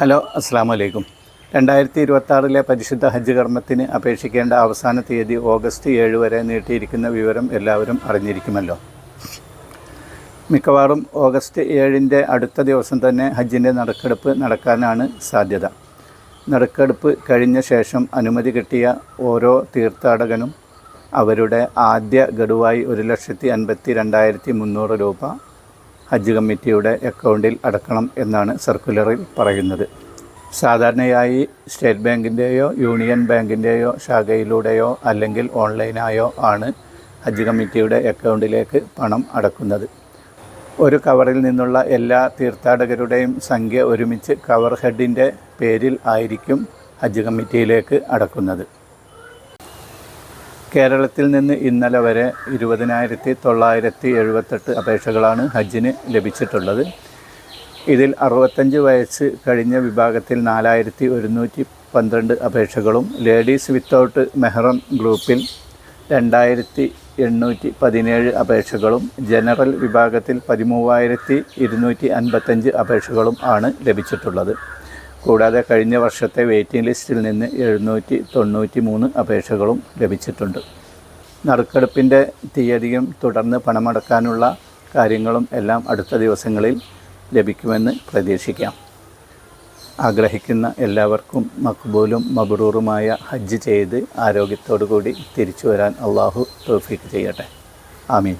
Hello അസ്സാം വലൈക്കും രണ്ടായിരത്തി ഇരുപത്തി പരിശുദ്ധ ഹജ്ജ് കർമ്മത്തിന് അപേക്ഷിക്കേണ്ട അവസാന തീയതി ഓഗസ്റ്റ് ഏഴ് വരെ നീട്ടിയിരിക്കുന്ന വിവരം എല്ലാവരും അറിഞ്ഞിരിക്കുമല്ലോ. മിക്കവാറും ഓഗസ്റ്റ് ഏഴിന്റെ അടുത്ത ദിവസം തന്നെ ഹജ്ജിന്റെ നറുക്കെടുപ്പ് നടക്കാനാണ് സാധ്യത. നറുക്കെടുപ്പ് കഴിഞ്ഞ ശേഷം അനുമതി കിട്ടിയ ഓരോ തീർത്ഥാടകനും അവരുടെ ആദ്യ ഗഡുവായി ഒരു ലക്ഷത്തി അൻപത്തി രണ്ടായിരത്തി മുന്നൂറ് രൂപ ഹജ്ജ് കമ്മിറ്റിയുടെ അക്കൗണ്ടിൽ അടക്കണം എന്നാണ് സർക്കുലറിൽ പറയുന്നത്. സാധാരണയായി സ്റ്റേറ്റ് ബാങ്കിന്റെയോ യൂണിയൻ ബാങ്കിന്റെയോ ശാഖയിലൂടെയോ അല്ലെങ്കിൽ ഓൺലൈനായോ ആണ് ഹജ്ജ് കമ്മിറ്റിയുടെ അക്കൗണ്ടിലേക്ക് പണം അടക്കുന്നത്. ഒരു കവറിൽ നിന്നുള്ള എല്ലാ തീർത്ഥാടകരുടെയും സംഖ്യ ഒരുമിച്ച് കവർ ഹെഡിന്റെ പേരിൽ ആയിരിക്കും ഹജ്ജ് കമ്മിറ്റിയിലേക്ക് അടക്കുന്നത്. കേരളത്തിൽ നിന്ന് ഇന്നലെ വരെ ഇരുപതിനായിരത്തി തൊള്ളായിരത്തി എഴുപത്തെട്ട് അപേക്ഷകളാണ് ഹജ്ജിന് ലഭിച്ചിട്ടുള്ളത്. ഇതിൽ അറുപത്തഞ്ച് വയസ്സ് കഴിഞ്ഞ വിഭാഗത്തിൽ നാലായിരത്തി ഒരുന്നൂറ്റി പന്ത്രണ്ട് അപേക്ഷകളും ലേഡീസ് വിത്തൗട്ട് മെഹ്റം ഗ്രൂപ്പിൽ രണ്ടായിരത്തി എണ്ണൂറ്റി പതിനേഴ് അപേക്ഷകളും ജനറൽ വിഭാഗത്തിൽ പതിമൂവായിരത്തി ഇരുന്നൂറ്റി അൻപത്തഞ്ച് അപേക്ഷകളും ആണ് ലഭിച്ചിട്ടുള്ളത്. കൂടാതെ കഴിഞ്ഞ വർഷത്തെ വെയിറ്റിംഗ് ലിസ്റ്റിൽ നിന്ന് എഴുന്നൂറ്റി തൊണ്ണൂറ്റി മൂന്ന് അപേക്ഷകളും ലഭിച്ചിട്ടുണ്ട്. നറുക്കെടുപ്പിന്റെ തീയതിയും തുടർന്ന് പണമടക്കാനുള്ള കാര്യങ്ങളും എല്ലാം അടുത്ത ദിവസങ്ങളിൽ ലഭിക്കുമെന്ന് പ്രതീക്ഷിക്കാം. ആഗ്രഹിക്കുന്ന എല്ലാവർക്കും മക്ബൂലും മബ്രൂറുമായ ഹജ്ജ് ചെയ്ത് ആരോഗ്യത്തോടു കൂടി തിരിച്ചു വരാൻ അള്ളാഹു തോഫിക്ക് ചെയ്യട്ടെ. ആമീൻ.